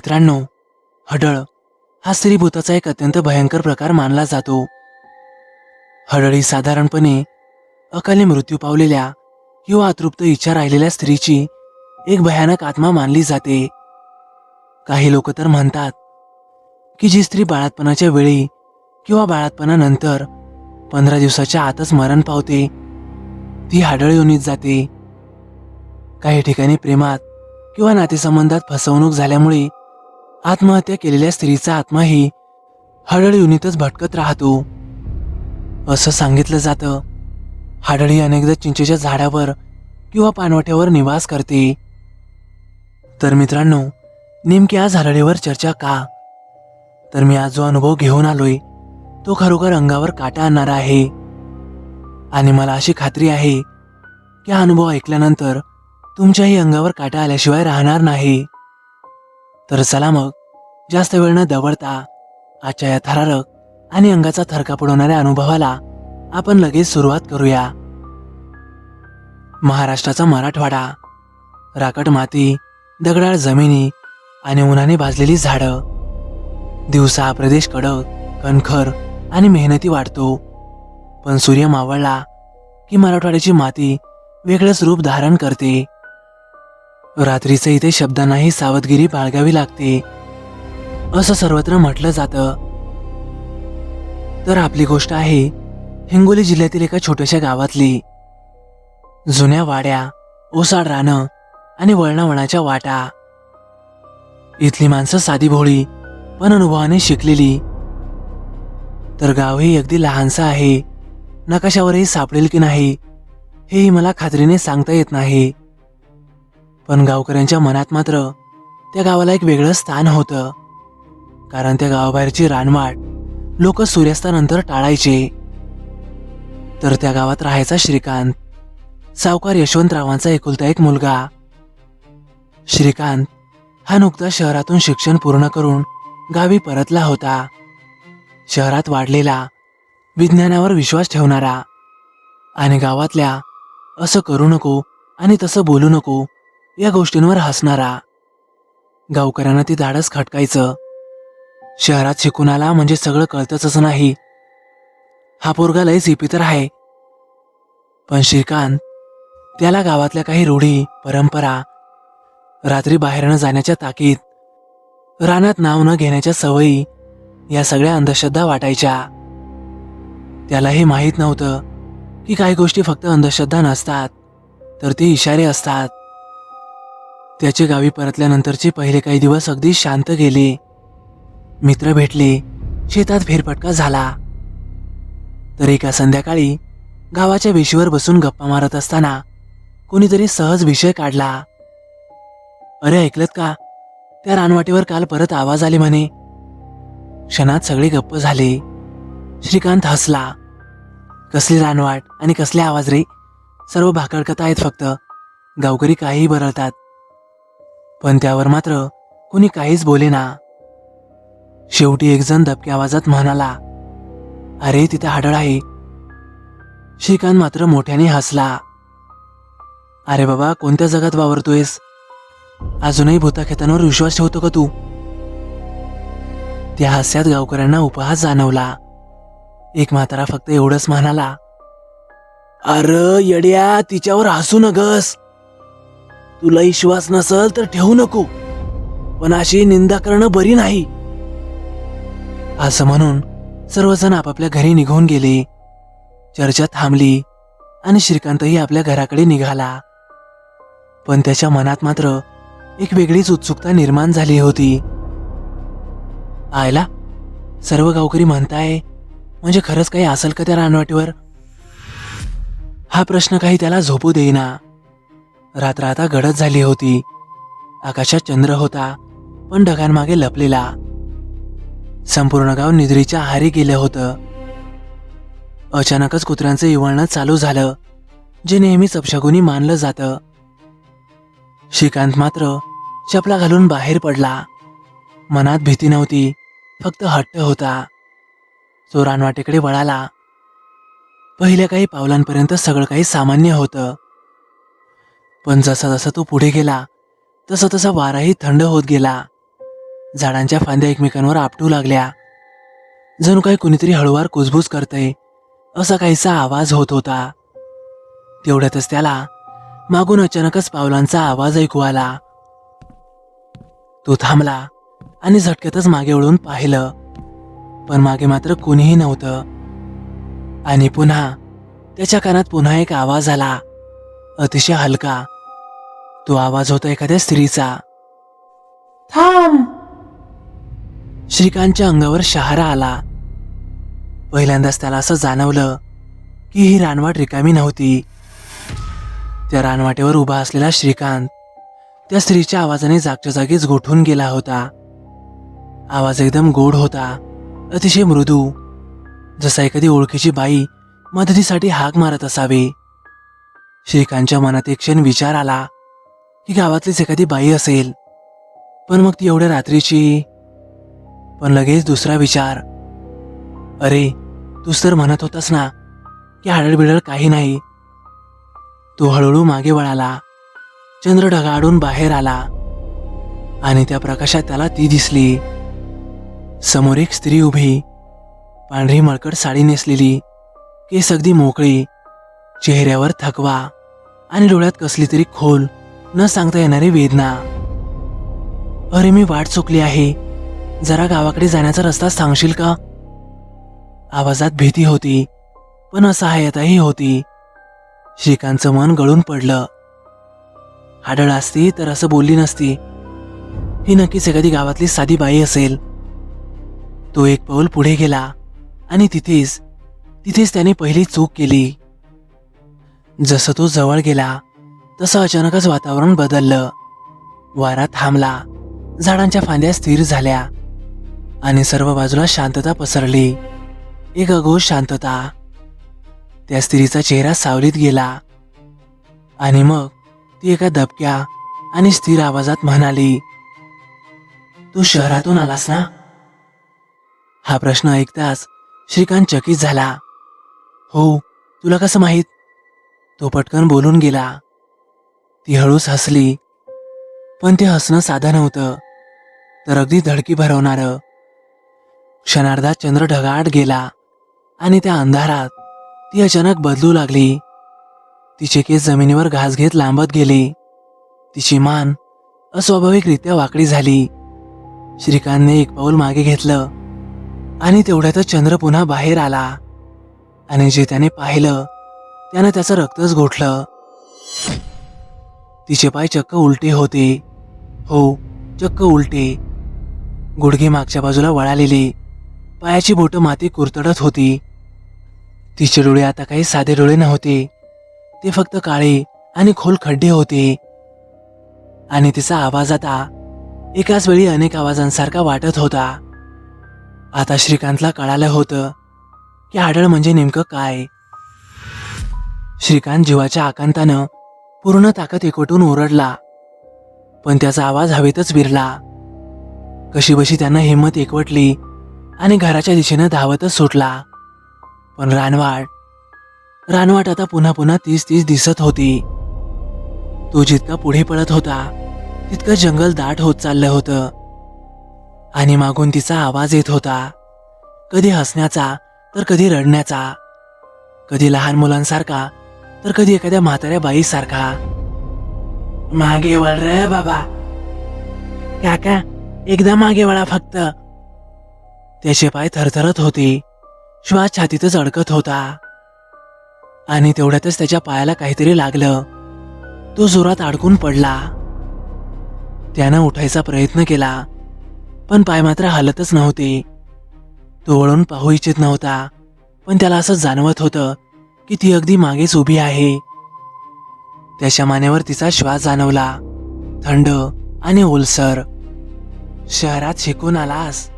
मित्रांनो हडळ हा स्त्रीभूताचा एक अत्यंत भयंकर प्रकार मानला जातो. हडळ ही साधारणपणे अकाली मृत्यू पावलेल्या किंवा अतृप्त इच्छा राहिलेल्या स्त्रीची एक भयानक आत्मा मानली जाते. काही लोक तर म्हणतात की जी स्त्री बाळातपणाच्या वेळी किंवा बाळातपणानंतर पंधरा दिवसाच्या आतच मरण पावते ती हाडळ योनीत जाते. काही ठिकाणी प्रेमात किंवा नातेसंबंधात फसवणूक झाल्यामुळे आत्महत्या केलेल्या स्त्रीचा आत्माही हाडळ युनितच भटकत राहतो. असं सांगितलं जातं. हाडळी अनेकदा चिंचेच्या झाडावर किंवा पानवट्यावर निवास करते. तर मित्रांनो नेमकी आज हरळीवर चर्चा का? तर मी आज जो अनुभव घेऊन आलोय तो खरोखर अंगावर काटा आणणारा आहे. आणि मला अशी खात्री आहे की हा अनुभव ऐकल्यानंतर तुमच्याही अंगावर काटा आल्याशिवाय राहणार नाही. तर चला मग जास्त वेळ न दवडता आजच्या या थरारक आणि अंगाचा थरका पडवणाऱ्या अनुभवाला आपण लगेच सुरुवात करूया. महाराष्ट्राचा मराठवाडा राकट माती दगडाळ जमिनी आणि उन्हाने भाजलेली झाडं. दिवसा हा प्रदेश कडक कणखर आणि मेहनती वाढतो. पण सूर्य मावळला की मराठवाड्याची माती वेगळंच रूप धारण करते. रात्रीचं इथे शब्दांनाही सावधगिरी बाळगावी लागते. असं सर्वत्र म्हटलं जातं. तर आपली गोष्ट आहे हिंगोली जिल्ह्यातील एका छोट्याशा गावातली. जुन्या वाड्या ओसाड रानं आणि वळणावळणाच्या वाटा. इथली माणसं साधी भोळी पण अनुभवाने शिकलेली. तर गावही अगदी लहानसं आहे नकाशावरही सापडेल की नाही हेही मला खात्रीने सांगता येत नाही. पण गावकऱ्यांच्या मनात मात्र त्या गावाला एक वेगळं स्थान होतं. कारण त्या गावाबाहेरची रानवाट लोक सूर्यास्तानंतर टाळायचे. तर त्या गावात राहायचा श्रीकांत सावकार यशवंतरावांचा एकुलता एक मुलगा. श्रीकांत हा नुकताच शहरातून शिक्षण पूर्ण करून गावी परतला होता. शहरात वाढलेला विज्ञानावर विश्वास ठेवणारा. आणि गावातल्या असं करू नको आणि तसं बोलू नको या गोष्टींवर हसणारा. गावकऱ्यांना ती धाडस खटकायचं. शहरात शिकून आला म्हणजे सगळं कळतच असं नाही. हा पोरगा लय झिपी तर आहे. पण श्रीकांत त्याला गावातल्या काही रूढी परंपरा रात्री बाहेर न जाण्याच्या ताकीद रानात नाव न घेण्याच्या सवयी या सगळ्या अंधश्रद्धा वाटायच्या. त्याला हे माहीत नव्हतं की काही गोष्टी फक्त अंधश्रद्धा नसतात तर ते इशारे असतात. त्याचे गावी परतल्यानंतरचे पहिले काही दिवस अगदी शांत गेले. मित्र भेटले शेतात फेरफटका झाला. तर एका संध्याकाळी गावाच्या वेशीवर बसून गप्पा मारत असताना कोणीतरी सहज विषय काढला. अरे ऐकलत का? त्या रानवाटीवर काल परत आवाज आले म्हणे. क्षणात सगळे गप्प झाले. श्रीकांत हसला. कसली रानवाट आणि कसले आवाज रे? सर्व भाकड आहेत फक्त. गावकरी काहीही बरळतात. पण त्यावर मात्र कोणी काहीच बोले ना. शेवटी एकजण दबक्या आवाजात म्हणाला अरे तिथे हाडळ आहे. श्रीकांत मात्र मोठ्याने हसला. अरे बाबा कोणत्या जगात वावरतोयस? अजूनही भूताखेतांवर विश्वास ठेवतो का तू? त्या हास्यात गावकऱ्यांना उपहास जाणवला. एक म्हातारा फक्त एवढंच म्हणाला अरे येड्या तिच्यावर हसू नगस. तुला विश्वास नसल तर ठेवू नको. पण अशी निंदा करणं बरी नाही. असं म्हणून सर्वजण आपापल्या घरी निघून गेले. चर्चा थांबली आणि श्रीकांतही आपल्या घराकडे निघाला. पण त्याच्या मनात मात्र एक वेगळीच उत्सुकता निर्माण झाली होती. आयला सर्व गावकरी म्हणताय म्हणजे खरंच काही असेल का त्या रानवाटीवर? हा प्रश्न काही त्याला झोपू देईना. रात्र आता गडद झाली होती. आकाशात चंद्र होता पण ढगांमागे लपलेला. संपूर्ण गाव निद्रेच्या आहारी गेलं होतं. अचानकच कुत्र्यांचं इवळणं चालू झालं जे नेहमीच अपशगुनी मानलं जातं. श्रीकांत मात्र चपला घालून बाहेर पडला. मनात भीती नव्हती फक्त हट्ट होता. तो रानवाटेकडे वळाला. पहिल्या काही पावलांपर्यंत सगळं काही सामान्य होतं. पण जसा जसा तो पुढे गेला तसा तसा वाराही थंड होत गेला. झाडांच्या फांद्या एकमेकांवर आपटू लागल्या. जणू काही कुणीतरी हळूवार कुजबूज करतय असा काहीसा आवाज होत होता. तेवढ्यातच त्याला मागून अचानकच पावलांचा आवाज ऐकू आला. तो थांबला आणि झटक्यातच मागे वळून पाहिलं. पण मागे मात्र कोणीही नव्हतं. आणि पुन्हा त्याच्या कानात पुन्हा एक आवाज आला अतिशय हलका. तो आवाज होता एखाद्या स्त्रीचा. थांब! श्रीकांतच्या अंगावर शहारा आला. पहिल्यांदाच त्याला असं जाणवलं की ही रानवाट रिकामी नव्हती. त्या रानवाटेवर उभा असलेला श्रीकांत त्या स्त्रीच्या आवाजाने जागच्या जागीच गोठून गेला होता. आवाज एकदम गोड होता अतिशय मृदू. जसा एखादी ओळखीची बाई मदतीसाठी हाक मारत असावी. श्रीकांतच्या मनात एक क्षण विचार आला की गावातलीच एखादी बाई असेल. पण मग ती एवढ्या रात्रीची पण लगेच दुसरा विचार. अरे तूच तर म्हणत होतास ना की हाडळबिडळ काही नाही. तो हळूहळू मागे वळाला. चंद्र ढगाळून बाहेर आला. आणि त्या प्रकाशात त्याला ती दिसली. समोर एक स्त्री उभी पांढरी मळकट साडी नेसलेली केस अगदी मोकळी चेहऱ्यावर थकवा आणि डोळ्यात कसली तरी खोल न सांगता येणारी वेदना. अरे मी वाट चुकली आहे. जरा गावाकडे जाण्याचा रस्ता सांगशील का? आवाजात भीती होती पण असहाय्यताही होती. श्रीकांतचं मन गळून पडलं. हाडळ असती तर असं बोलली नसती. ही नक्कीच एखादी गावातली साधी बाई असेल. तो एक पाऊल पुढे गेला आणि तिथेच तिथेच त्याने पहिली चूक केली. जसं तो जवळ गेला तसं अचानकच वातावरण बदललं. वारा थांबला. झाडांच्या फांद्या स्थिर झाल्या. आणि सर्व बाजूला शांतता पसरली. एक अघोष शांतता. त्या स्त्रीचा चेहरा सावलीत गेला. आणि मग ती एका दबक्या आणि स्थिर आवाजात म्हणाली तू शहरातून आलास ना? हा प्रश्न ऐकताच श्रीकांत चकित झाला. हो तुला कसं माहीत? तो पटकन बोलून गेला. ती हळूच हसली. पण ते हसणं साधं नव्हतं. तर अगदी धडकी भरवणारं क्षणार्धात चंद्र ढगाळ गेला आणि त्या अंधारात ती अचानक बदलू लागली. तिचे केस जमिनीवर घास घेत लांबत गेले. तिची मान अस्वाभाविकरित्या वाकडी झाली. श्रीकांतने एक पाऊल मागे घेतलं आणि तेवढ्यातच चंद्र पुन्हा बाहेर आला आणि जे त्याने पाहिलं त्यानं त्याचं रक्तच गोठलं. तिचे पाय चक्क उलटे होते. हो चक्क उलटे. गुडघे मागच्या बाजूला वळालेले. पायाची बोटं माती कुरतडत होती. तिचे डोळे आता काही साधे डोळे नव्हते. ते फक्त काळे आणि खोल खड्डे होते. आणि तिचा आवाज आता एकाच वेळी अनेक आवाजांसारखा वाटत होता. आता श्रीकांतला कळालं होतं की आडळ म्हणजे नेमकं काय. श्रीकांत जीवाच्या आकांतानं पूर्ण ताकद एकवटून ओरडला. पण त्याचा आवाज हवेतच विरला. कशीबशी त्यानं हिंमत एकवटली आणि घराच्या दिशेनं धावतच सुटला. पण रानवाट रानवाट आता पुन्हा पुन्हा तीस तीस दिसत होती. तो जितका पुढे पळत होता तितकं जंगल दाट होत चाललं होतं. आणि मागून तिचा आवाज येत होता कधी हसण्याचा तर कधी रडण्याचा. कधी लहान मुलांसारखा तर कधी एखाद्या म्हाताऱ्या बाईसारखा. मागे वळ रे बाबा. काका एकदा मागे वळा फक्त. त्याचे पाय थरथरत होते. श्वास छातीतच अडकत होता. आणि तेवढ्यातच त्याच्या पायाला काहीतरी लागलं. तो जोरात अडकून पडला. त्यानं उठायचा प्रयत्न केला पण पाय मात्र हलतच नव्हते. तो वळून पाहू इच्छित नव्हता पण त्याला असं जाणवत होतं की ती अगदी मागेच उभी आहे. त्याच्या मानेवर तिचा श्वास जाणवला. थंड आणि ओलसर. शहरात शिकून आलास.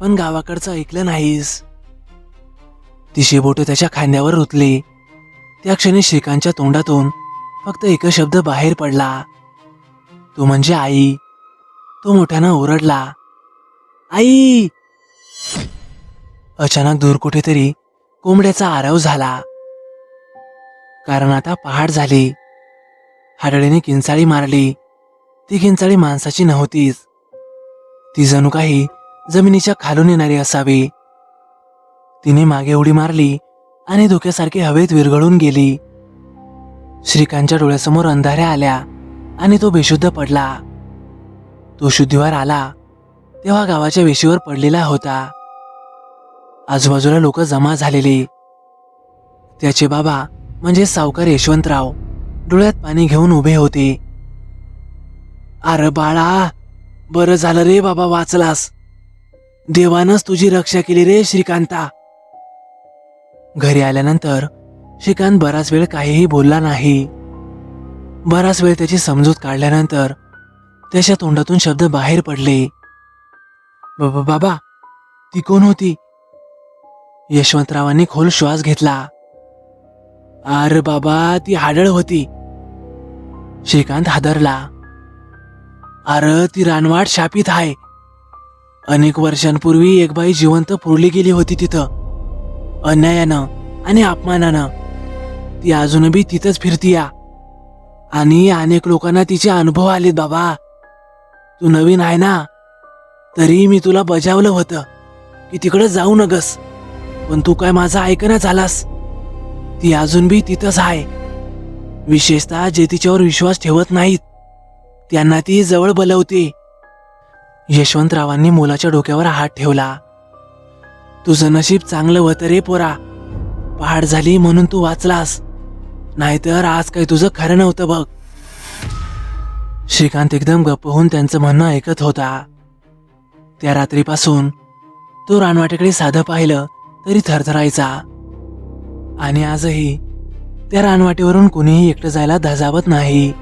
पण गावाकडचं ऐकलं नाहीस. ती बोट त्याच्या खांद्यावर रुतली. त्या क्षणी श्रीकांतच्या तोंडातून फक्त एकच शब्द बाहेर पडला. तो म्हणजे आई. तो मोठ्यानं ओरडला. आई! अचानक दूर कुठेतरी कोंबड्याचा आरव झाला. कारण आता पहाट झाली. हाडळीने किंचाळी मारली. ती किंचाळी माणसाची नव्हतीच. ती जणू काही जमिनीच्या खालून येणारी असावी. तिने मागे उडी मारली आणि धुक्यासारखी हवेत विरघळून गेली. श्रीकांतच्या डोळ्यासमोर अंधाऱ्या आल्या आणि तो बेशुद्ध पडला. तो शुद्धीवर आला तेव्हा गावाच्या वेशीवर पडलेला होता. आजूबाजूला लोक जमा झालेली. त्याचे बाबा म्हणजे सावकार यशवंतराव डोळ्यात पाणी घेऊन उभे होते. अरे बाळा बरं झालं रे बाबा वाचलास. देवानंच तुझी रक्षा केली रे श्रीकांता. घरी आल्यानंतर श्रीकांत बराच वेळ काहीही बोलला नाही. बराच वेळ त्याची समजूत काढल्यानंतर त्याच्या तोंडातून शब्द बाहेर पडले. बाबा बाबा ती कोण होती? यशवंतरावांनी खोल श्वास घेतला. अरे बाबा ती हाडळ होती. श्रीकांत हादरला. अरे ती रानवाट शापित आहे अनेक वर्षांपूर्वी एक बाई जिवंत पुरली गेली होती तिथं. अन्यायानं आणि अपमानानं. ती अजूनबी तिथंच फिरतीया आणि अनेक लोकांना तिचे अनुभव आलेत बाबा. तू नवीन आहे ना? तरी मी तुला बजावलं होतं की तिकडं जाऊ नगस. पण तू काय माझा ऐकणं झालास ती अजून बी तिथंच आहे. विशेषतः जे तिच्यावर विश्वास ठेवत नाहीत. त्यांना ती जवळ बलवते. यशवंतरावांनी मुलाच्या डोक्यावर हात ठेवला. तुझं नशीब चांगलं होतं रे पोरा. पहाड झाली म्हणून तू वाचलास. नाहीतर आज काही तुझं खरं नव्हतं बघ. श्रीकांत एकदम गप्प होऊन त्यांचं म्हणणं ऐकत होता. त्या रात्रीपासून तो रानवाट्याकडे साधं पाहिलं तरी थरथरायचा. आणि आजही त्या रानवाटेवरून कुणीही एकटं जायला धजावत नाही.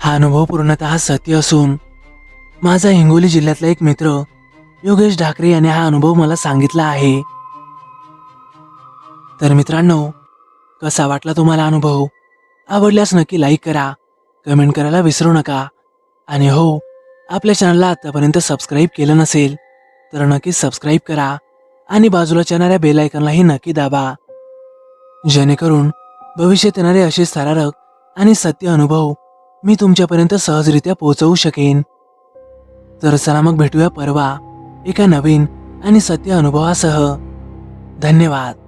हा अनुभव पूर्णतः सत्य असून माझा हिंगोली जिल्ह्यातला एक मित्र योगेश ढाकरे याने हा अनुभव मला सांगितला आहे. तर मित्रांनो कसा वाटला तुम्हाला अनुभव? आवडल्यास नक्की लाईक करा कमेंट करायला विसरू नका. आणि हो आपल्या चॅनलला आतापर्यंत सबस्क्राईब केलं नसेल तर नक्की सबस्क्राईब करा आणि बाजूला येणाऱ्या बेलायकनलाही नक्की दाबा. जेणेकरून भविष्यात येणारे असे थरारक आणि सत्य अनुभव मी तुमच्यापर्यंत सहजरित्या पोहोचवू शकेन. तर चला मग भेटूया परवा एका नवीन आणि सत्य अनुभवासह. धन्यवाद.